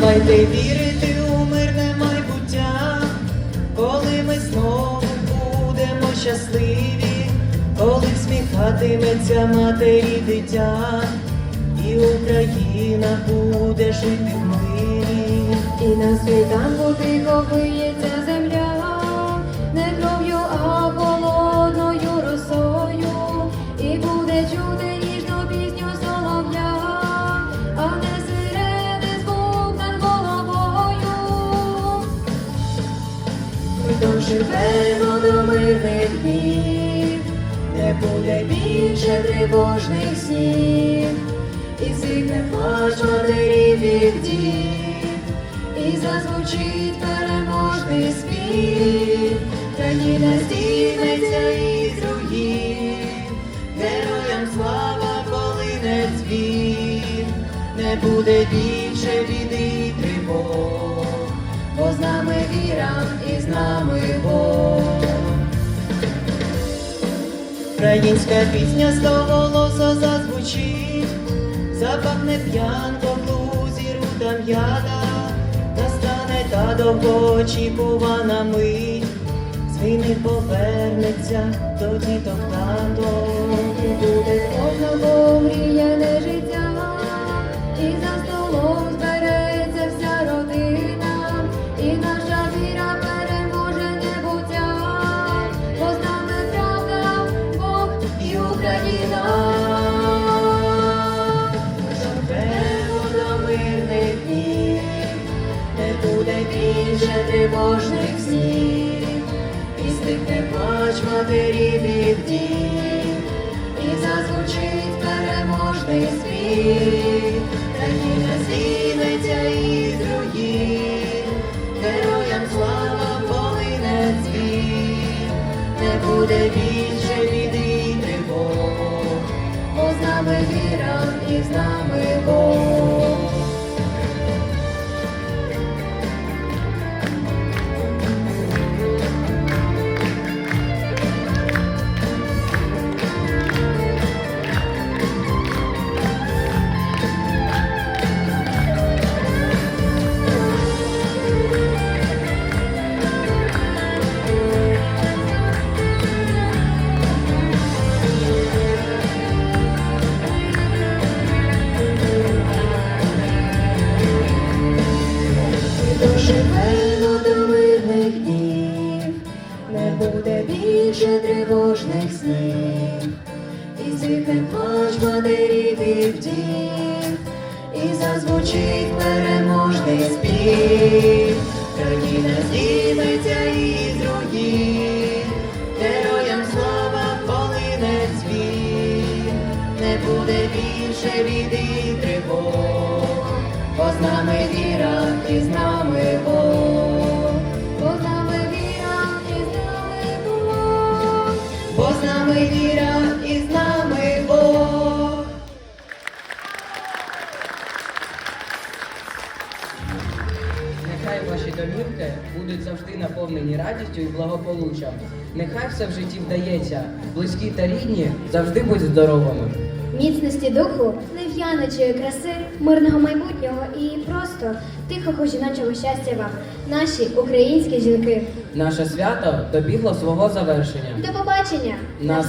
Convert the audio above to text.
Давайте вірити у мирне майбуття, коли ми знову будемо щасливі, коли всміхатиметься матері дитя, і Україна буде жити в мирі. І на світанку тихо виється земля, не кров'ю, а холодною росою, і буде чути доживемо до мирних днів, не буде більше тривожних снів, і зникне плач матерів і вдів, і зазвучить переможний спів, країна здійметься із руїн, Героям слава полине дзвін, не буде більше біди тривог, нами і з нами Бог. Українська пісня стоголосо зазвучить, запахне п'янко в лузі рута м'ята, настане та довгоочікувана мить, з повернеться до діток тато. Україна. Живемо до мирних днів, не буде більше тривожних снів, і стихне плач матерів і вдів, і зазвучить переможний спів, нами віра і з нами Бог. Доживемо до мирних днів, не буде більше тривожних снів, і звідне плач матерів і вдів, і зазвучить переможний спів, країна зійметься із руїн, героям слава полине дзвін, не буде більше біди віра і з нами Бог. Нехай ваші домівки будуть завжди наповнені радістю і благополуччям. Нехай все в житті вдається, близькі та рідні завжди будуть здоровими. Міцності духу, нев'яночої краси, мирного майбутнього і просто тихого жіночого щастя вам, наші українські жінки. Наше свято добігло свого завершення. До побачення! На